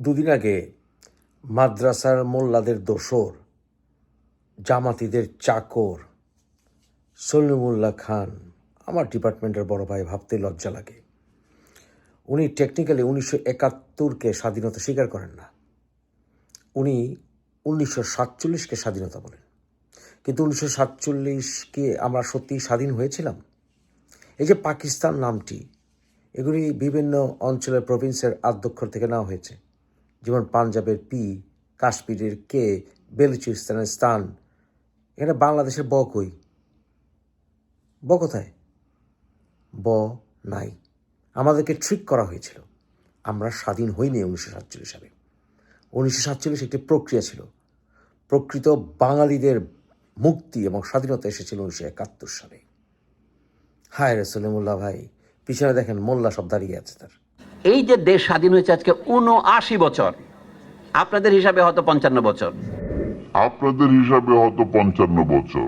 দুদিন আগে মাদ্রাসার মোল্লাদের দোসর, জামাতিদের চাকর সলিমুল্লাহ খান, আমার ডিপার্টমেন্টের বড় ভাই ভাবতে লজ্জা লাগে। উনি টেকনিক্যালি উনিশশো একাত্তরকে স্বাধীনতা স্বীকার করেন না। উনি উনিশশো সাতচল্লিশকে স্বাধীনতা বলেন। কিন্তু উনিশশো সাতচল্লিশকে আমরা সত্যিই স্বাধীন হয়েছিলাম? এই যে পাকিস্তান নামটি, এগুলি বিভিন্ন অঞ্চলের প্রভিন্সের আদ্যক্ষর থেকে নেওয়া হয়েছে। যেমন পাঞ্জাবের পি, কাশ্মীরের কে, বেলুচিস্তানের স্থান। এখানে বাংলাদেশের ব কই? ব কোথায়? ব নাই। আমাদেরকে ট্রিক করা হয়েছিল। আমরা স্বাধীন হইনি উনিশশো সাতচল্লিশ সালে। উনিশশো সাতচল্লিশ একটি প্রক্রিয়া ছিল। প্রকৃত বাঙালিদের মুক্তি এবং স্বাধীনতা এসেছিল উনিশশো একাত্তর সালে। হায় রে সলিমুল্লাহ ভাই, পিছনে দেখেন মোল্লা সব দাঁড়িয়ে আছে তার। এই যে দেশ স্বাধীন হয়েছে আজকে উনআশি বছর, আপনাদের হিসাবে হয়তো পঞ্চান্ন বছর। আপনাদের হিসাবে হয়তো পঞ্চান্ন বছর।